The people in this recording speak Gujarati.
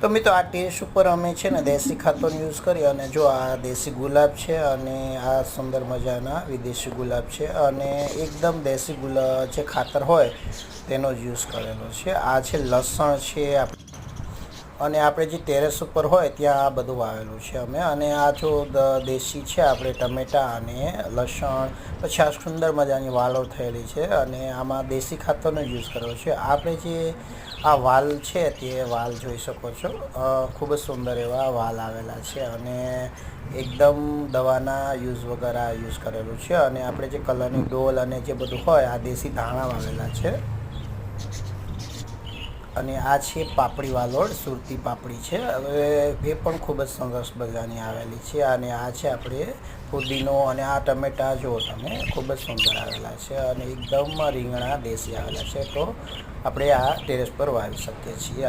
તો મિત્રો આ ટેસ્ટ ઉપર અમે છે ને દેશી ખાતરનો યુઝ કરી અને જો આ દેશી ગુલાબ છે અને આ સુંદર મજાના વિદેશી ગુલાબ છે અને એકદમ દેશી ગુલાબ જે ખાતર હોય તેનો જ યુઝ કરેલો છે. આ છે લસણ છે આપ- અને આપણે જે ટેરેસ ઉપર હોય ત્યાં આ બધું વાવેલું છે અમે. અને આ જો દેશી છે, આપણે ટમેટા અને લસણ, પછી આ સુંદર મજાની વાલો થયેલી છે અને આમાં દેશી ખાતરનો યુઝ કર્યો છે. આપણે જે આ વાલ છે તે વાલ જોઈ શકો છો. ખૂબ જ સુંદર એવા વાલ આવેલા છે અને એકદમ દવાના યુઝ વગર આ યુઝ કરેલું છે. અને આપણે જે કલરની ડોલ અને જે બધું હોય આ દેશી ધાણા વાવેલા છે. અને આ છે પાપડી વાલોડ, સુરતી પાપડી છે. હવે એ પણ ખૂબ જ સરસ મજાની આવેલી છે અને આ છે આપણે ફુદીનો અને આ ટમેટા જુઓ તમે, ખૂબ જ સુંદર આવેલા છે અને એકદમ રીંગણા દેશી આવેલા છે. તો આપણે આ ટેરેસ પર વાવી શકીએ છીએ.